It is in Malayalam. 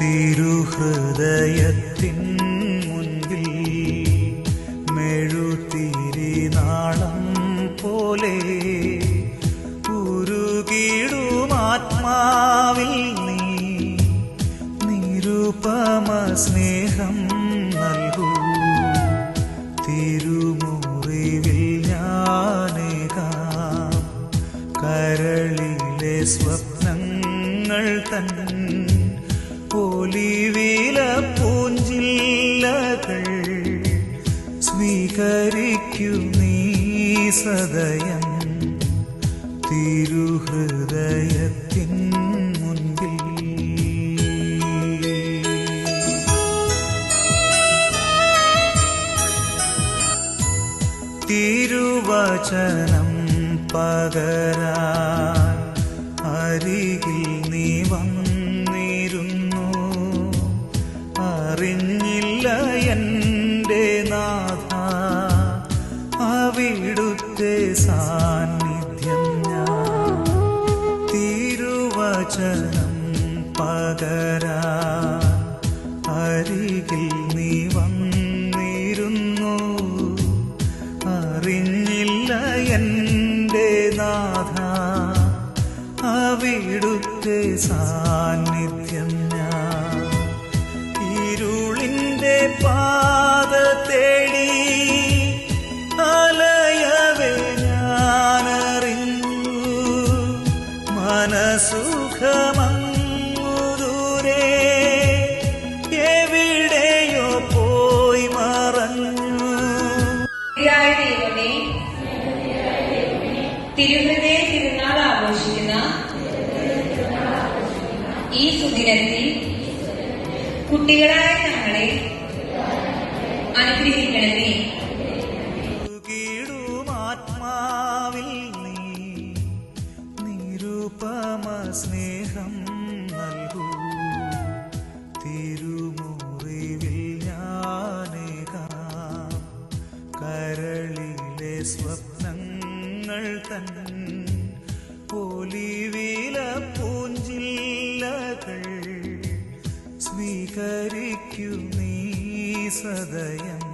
തിരുഹൃദയത്തിൻ മുൻപിൽ മെഴുതിരി നാളം പോലെ ഉരുകിടുമാത്മാവിൽ നീ. നിരുപമ സ്നേഹം നൽകൂ. തിരുമുറിവിൽ ഞാനേകാം. കരളിലെ സ്വപ്നങ്ങൾ തൻ ഒലിവില പൂഞ്ചില്ലകൾ നീ സദയം. തിരുഹൃദയത്തിൻ മുൻപിൽ. തിരുവചനം പകരാൻ തിരുവചനം പകരാ അരികിൽ നീ വന്നിരുന്നു. അറിഞ്ഞില്ല എന്റെ നാഥ അവിടുത്തെ സാന്നിധ്യം ഞാൻ ഇരുളിന്റെ പാത തേടി അലയവേ പോയി മറഞ്ഞു. ദൈവമേ തിരുഹൃദയ തിരുനാൾ ആഘോഷിക്കുന്ന ഈ സുദിനത്തിൽ കുട്ടികളായ ഞങ്ങളെ അനുഗ്രഹിക്കണമേ. സ്നേഹം നൽകൂ. തിരുമുറിവിൽ ഞാനേകാം കരളിലെ സ്വപ്നങ്ങൾ തൻ ഒലിവില പൂഞ്ചില്ലകൾ സ്വീകരിക്കൂ സദയം.